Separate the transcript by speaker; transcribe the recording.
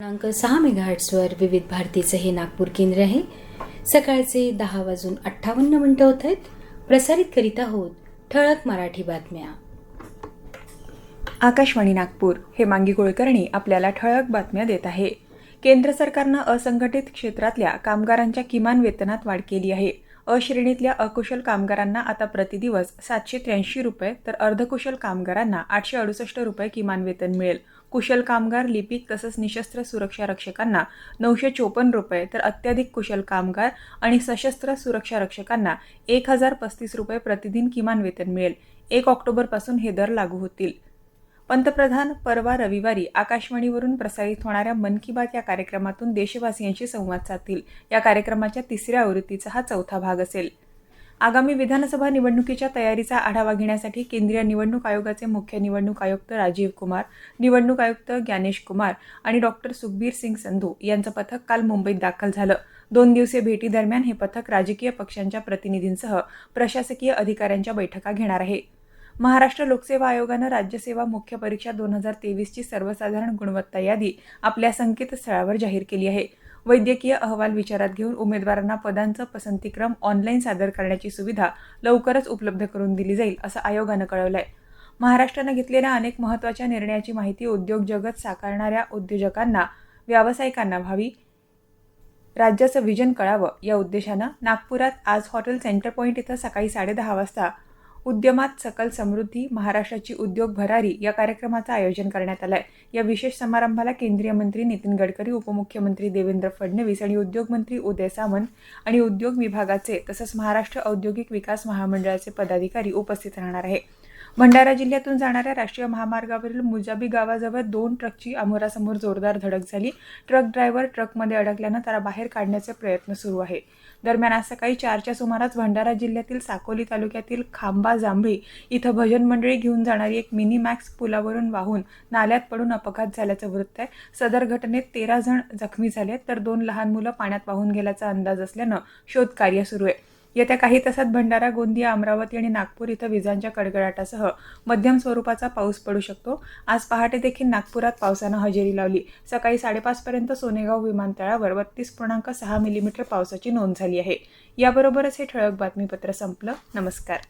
Speaker 1: पूर्णांक सहा मेगाहर्ट्सवर विविध भारतीचं हे नागपूर केंद्र आहे सकाळचे दहा वाजून अठ्ठावन्न मिनटं होत आहेत प्रसारित करीत आहोत ठळक मराठी बातम्या
Speaker 2: आकाशवाणी नागपूर हे मांगी कुळकर्णी आपल्याला ठळक बातम्या देत आहे केंद्र सरकारनं असंघटित क्षेत्रातल्या कामगारांच्या किमान वेतनात वाढ केली आहे अश्रेणीतल्या अकुशल कामगारांना आता प्रतिदिवस सातशे त्र्याऐंशी रुपये तर अर्धकुशल कामगारांना आठशे अडुसष्ट रुपये किमान वेतन मिळेल कुशल कामगार लिपिक तसंच निशस्त्र सुरक्षा रक्षकांना नऊशे चोपन्न रुपये तर अत्याधिक कुशल कामगार आणि सशस्त्र सुरक्षा रक्षकांना एक हजार पस्तीस रुपये प्रतिदिन किमान वेतन मिळेल एक ऑक्टोबरपासून हे दर लागू होतील पंतप्रधान परवा रविवारी आकाशवाणीवरून प्रसारित होणाऱ्या मन की बात या कार्यक्रमातून देशवासियांशी संवाद साधतील या कार्यक्रमाच्या तिसऱ्या आवृत्तीचा हा चौथा भाग असेल आगामी विधानसभा निवडणुकीच्या तयारीचा आढावा घेण्यासाठी केंद्रीय निवडणूक आयोगाचे मुख्य निवडणूक आयुक्त राजीव कुमार निवडणूक आयुक्त ज्ञानेश कुमार आणि डॉक्टर सुखबीर सिंग संधू यांचं पथक काल मुंबईत दाखल झालं दोन दिवसीय भेटीदरम्यान हे पथक राजकीय पक्षांच्या प्रतिनिधींसह प्रशासकीय अधिकाऱ्यांच्या बैठका घेणार आहे महाराष्ट्र लोकसेवा आयोगानं राज्यसेवा मुख्य परीक्षा दोन हजार तेवीसची सर्वसाधारण गुणवत्ता यादी आपल्या संकेतस्थळावर जाहीर केली आहे वैद्यकीय अहवाल विचारात घेऊन उमेदवारांना पदांचं पसंतीक्रम ऑनलाईन सादर करण्याची सुविधा लवकरच उपलब्ध करून दिली जाईल असं आयोगानं कळवलं आहे महाराष्ट्रानं घेतलेल्या अनेक महत्त्वाच्या निर्णयाची माहिती उद्योग जगत साकारणाऱ्या उद्योजकांना व्यावसायिकांना व्हावी राज्याचं विजन कळावं या उद्देशानं नागपुरात आज हॉटेल सेंटर पॉईंट इथं सकाळी साडेदहा वाजता उद्यमात सकल समृद्धी महाराष्ट्राची उद्योग भरारी या कार्यक्रमाचं आयोजन करण्यात आलं आहे या विशेष समारंभाला केंद्रीय मंत्री नितीन गडकरी उपमुख्यमंत्री देवेंद्र फडणवीस आणि उद्योगमंत्री उदय सामंत आणि उद्योग विभागाचे तसंच महाराष्ट्र औद्योगिक विकास महामंडळाचे पदाधिकारी उपस्थित राहणार आहे भंडारा जिल्ह्यातून जाणाऱ्या राष्ट्रीय महामार्गावरील मुजाबी गावाजवळ दोन ट्रकची अमोरासमोर जोरदार धडक झाली ट्रक ड्रायव्हर ट्रकमध्ये अडकल्यानं त्याला बाहेर काढण्याचे प्रयत्न सुरू आहे दरम्यान आज सकाळी चारच्या सुमारास भंडारा जिल्ह्यातील साकोली तालुक्यातील खांबा जांभळी इथं भजन मंडळी घेऊन जाणारी एक मिनी मॅक्स पुलावरून वाहून नाल्यात पडून अपघात झाल्याचं वृत्त आहे सदर घटनेत तेरा जण जखमी झाले तर दोन लहान मुलं पाण्यात वाहून गेल्याचा अंदाज असल्यानं शोधकार्य सुरू आहे येत्या काही तासात भंडारा गोंदिया अमरावती आणि नागपूर इथं विजांच्या कडकडाटासह मध्यम स्वरूपाचा पाऊस पडू शकतो आज पहाटे देखील नागपुरात पावसानं हजेरी लावली सकाळी पर्यंत सोनेगाव विमानतळावर बत्तीस पूर्णांक सहा मिलीमीटर पावसाची नोंद झाली आहे याबरोबरच हे ठळक बातमीपत्र संपलं नमस्कार